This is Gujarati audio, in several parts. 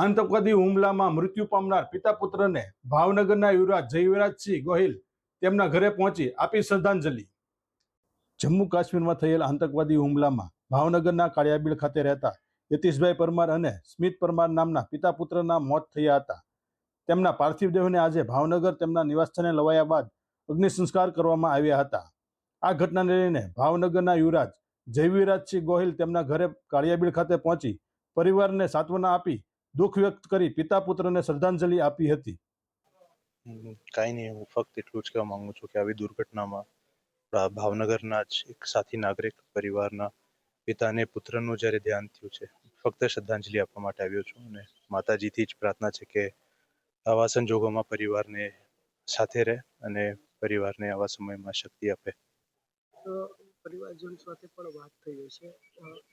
આતંકવાદી હુમલામાં મૃત્યુ પામનાર પિતા પુત્રને ભાવનગરના યુવરાજ જયવિરાજસિંહ ગોહિલ તેમના ઘરે પહોંચી આપી શ્રદ્ધાંજલિ. જમ્મુ કાશ્મીરમાં થયેલ આતંકવાદી હુમલામાં ભાવનગરના કાળિયાબીડ ખાતે રહેતા યતીશભાઈ પરમાર અને સ્મિત પરમાર નામના પિતા પુત્રના મોત થયા હતા. તેમના પાર્થિવ દેહને આજે ભાવનગર તેમના નિવાસસ્થાને લવાયા બાદ અગ્નિ સંસ્કાર કરવામાં આવ્યા હતા. આ ઘટનાને લઈને ભાવનગરના યુવરાજ જયવિરાજસિંહ ગોહિલ તેમના ઘરે કાળિયાબીડ ખાતે પહોંચી પરિવારને સાંત્વના આપી દુઃખ વ્યક્ત કરી પિતા પુત્રને શ્રદ્ધાંજલિ આપી હતી. કાંઈ નહીં હું ફક્ત એટલું જ કહેવા માંગુ છું કે આવી દુર્ઘટનામાં ભાવનગરના જ એક સાથી નાગરિક પરિવારના પિતાને પુત્રનું જ્યારે ધ્યાન થયું છે ફક્ત શ્રદ્ધાંજલિ આપવા માટે આવ્યો છું અને માતાજીથી જ પ્રાર્થના છે કે આવા સંજોગોમાં પરિવારને સાથે રહે અને પરિવારને આવા સમયમાં શક્તિ આપે. તો પરિવારજન સાથે પણ વાત થઈ છે.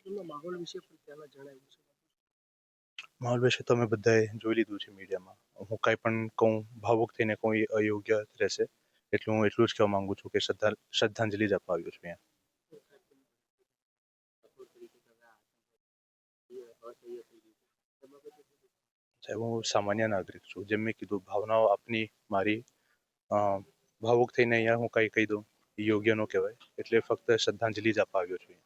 એમના માહોલ વિશે પણ ત્યાંના જણાવ્યું છે. માહોલ વિશે તમે બધાએ જોઈ લીધું છે મીડિયામાં. હું કાંઈ પણ કહું, ભાવુક થઈને કોઈ અયોગ્ય રહેશે, એટલું હું એટલું જ કહેવા માંગુ છું કે શ્રદ્ધા, શ્રદ્ધાંજલિ જ આપવા આવ્યો છું અહીંયા. સાહેબ, હું સામાન્ય નાગરિક છું. જેમ મેં કીધું, ભાવનાઓ આપની મારી ભાવુક થઈને અહીંયા હું કંઈ કહી દઉં, યોગ્ય ન કહેવાય, એટલે ફક્ત શ્રદ્ધાંજલિ જ આપવા છું.